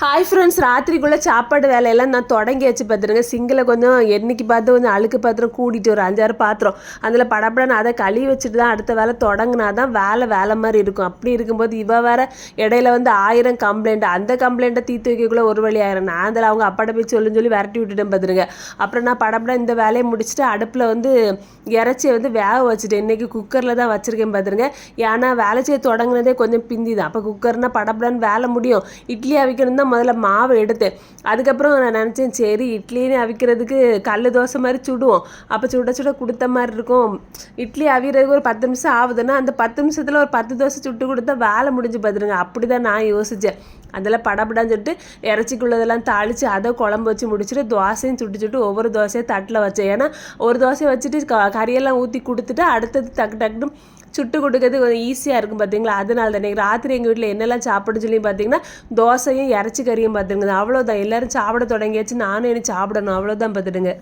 Hi friends ராத்திரிக்குள்ளே சாப்பாடு வேலையெல்லாம் நான் தொடங்கியாச்சு பார்த்துருங்க சிங்கில் கொஞ்சம் என்னைக்கு பார்த்து கொஞ்சம் அழுக்கு பாத்திரம் கூட்டிட்டு ஒரு அஞ்சாறு பாத்திரம். அதில் படப்படன்னு அதை கழுவி வச்சுட்டு தான் அடுத்த வேலை தொடங்கினா தான் வேலை வேலை மாதிரி இருக்கும். அப்படி இருக்கும்போது இவ வேற இடையில வந்து ஆயிரம் கம்ப்ளைண்ட் அந்த கம்ப்ளைண்ட்டை தீர்த்து வைக்கக்குள்ளே ஒரு வழி ஆயிரம். நான் அதில் அவங்க அப்பாட்ட போய் சொல்லுன்னு சொல்லி விரட்டி விட்டுட்டேன் பார்த்துருங்க அப்புறம் நான் படப்பட இந்த வேலையை முடிச்சுட்டு அடுப்பில் வந்து இறைச்சியை வந்து வேக வச்சுட்டேன். இன்றைக்கி குக்கரில் தான் வச்சுருக்கேன் பார்த்துருங்க ஏன்னா வேலை செய்ய தொடங்குனதே கொஞ்சம் பிந்தி தான். அப்போ குக்கர்னா படப்படன்னு வேலை முடியும். இட்லி அவிக்கணும் தான் முதல்ல மாவு எடுத்தேன். அதுக்கப்புறம் நான் நினச்சேன் சரி இட்லின்னு அவிக்கிறதுக்கு கல் தோசை மாதிரி சுடுவோம். அப்போ சுட சுட கொடுத்த மாதிரி இருக்கும். இட்லி அவிக்கிறதுக்கு ஒரு பத்து நிமிஷம் ஆகுதுன்னா அந்த பத்து நிமிஷத்தில் ஒரு பத்து தோசை சுட்டு கொடுத்தா வேலை முடிஞ்சு பார்த்துருங்க அப்படி தான் நான் யோசித்தேன் அதெல்லாம் படப்படான்னு சொல்லிட்டு இறச்சிக்குள்ளதெல்லாம் தாளித்து அதை குழம்பு வச்சு முடிச்சுட்டு தோசையும் சுட்டு சுட்டு ஒவ்வொரு தோசையும் தட்டில் வச்சேன். ஏன்னா ஒரு தோசையை வச்சுட்டு க- கறியெல்லாம் ஊற்றி கொடுத்துட்டு அடுத்தது டக்கு டக்குன்னு சுட்டு கொடுக்கறது கொஞ்சம் ஈஸியாக இருக்கும் பார்த்தீங்களா அதனால தான். இன்னைக்கு ராத்திரி எங்கள் வீட்டில் என்னெல்லாம் சாப்பிடுன்னு சொல்லி பார்த்தீங்கன்னா தோசையும் இறச்சி கறியும் பார்த்துருங்க அவ்வளோதான் எல்லாரும் சாப்பிட தொடங்கியாச்சு. நானும் என்ன சாப்பிடணும். அவ்வளோதான் பார்த்துடுங்க